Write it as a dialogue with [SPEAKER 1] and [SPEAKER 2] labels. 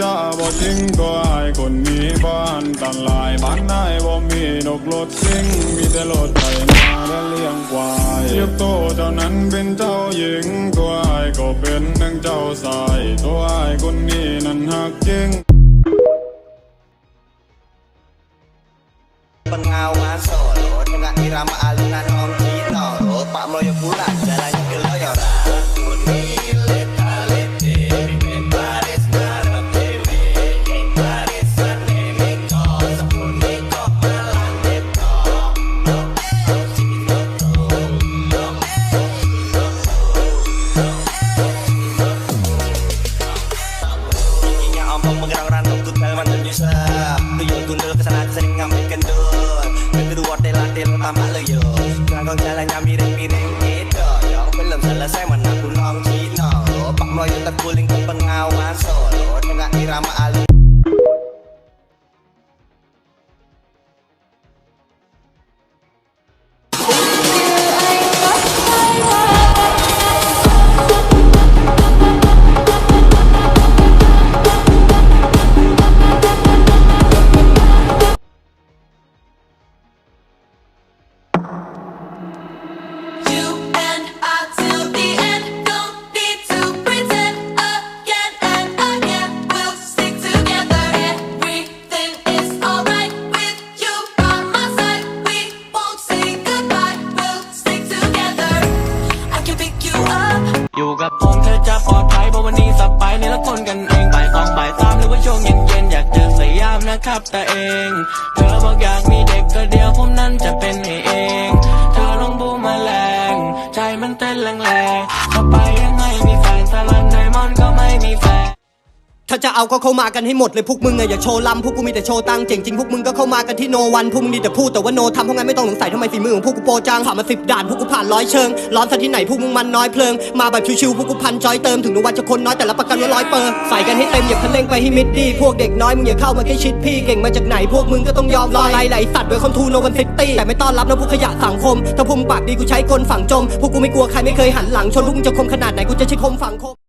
[SPEAKER 1] จ้าบ่ทิ้งตัวไอคนนี้บ้านตันลายบ้านนายบ่มีดอกรถซิ่งมีแต่รถไถนาและเลี้ยงควายเรียบโตเจ้านั้นเป็นเจ้าหญิง ตัวไอก็เป็นนังเจ้าสาย ตัวไอคนนี้นั้นหักจริง
[SPEAKER 2] pengawasan dengan irama alunan hong kino pak melayu pulang Giginya ompong menggerang rantau kutel mantan nyusah Tuyul gundul kesana sering ngambil kendul Kedua tel-tel tambah loyo Kangkong jalannya miring-miring gitu Yang belum selesai menang nong Cino Pak Mloyo terguling ke pengawan solo Dengan irama alun
[SPEAKER 3] อยู่กับผมเธอจะปลอดภัยเพราะวันนี้สับไปในละคนกันเองบ่ายสองบ่ายสามหรือว่าช่วงเย็นๆอยากเจอสยามนะครับแต่เอง เธอบอกอยากมีเด็กก็เดียวผมนั้นจะเป็นให้เอง เธอลองบูมาแรงใจมันเต้นแรงๆถ้าไปยังไงมีแฟนสลันไดมอนด์ก็ไม่มีแฟน
[SPEAKER 4] ถ้าจะเอาก็เข้ามากันให้หมดเลยพวกมึงอะอย่าโชว์ลำพวกกูมีแต่โชว์ตังเจ๋งจริงพวกมึงก็เข้ามากันที่โนวันพวกมึงดีแต่พูดแต่ว่าโนทำเพราะงั้นไม่ต้องสงสัยทำไมฝีมือของพวกกูโปรจังผ่านมาสิบด่านพวกกูผ่านร้อยเชิงร้อนซะที่ไหนพวกมึงมันน้อยเพลิงมาแบบชิวๆพวกกูพันจอยเติมถึงโนวันจะคนน้อยแต่ละประกันว่าร้อยเปอร์ใส่กันให้เต็มอย่าคันเร่งไปให้มิดดีพวกเด็กน้อยมึงอย่าเข้ามาแค่ชิดพี่เก่งมาจากไหนพวกมึงก็ต้องยอมรอไล่ไหลสัตว์โดยคอนทูโนวันซิตี้แต่ไม่ต้อนรับนะพวกขยะสังคมถ้าพวกมึงปากดีกูใช้กลฝังจมพวกกูไม่กลัวใครไม่เคยหันหลังชนพวกมึงจะคมขนาดไหนกูจะใช้คมฝังคม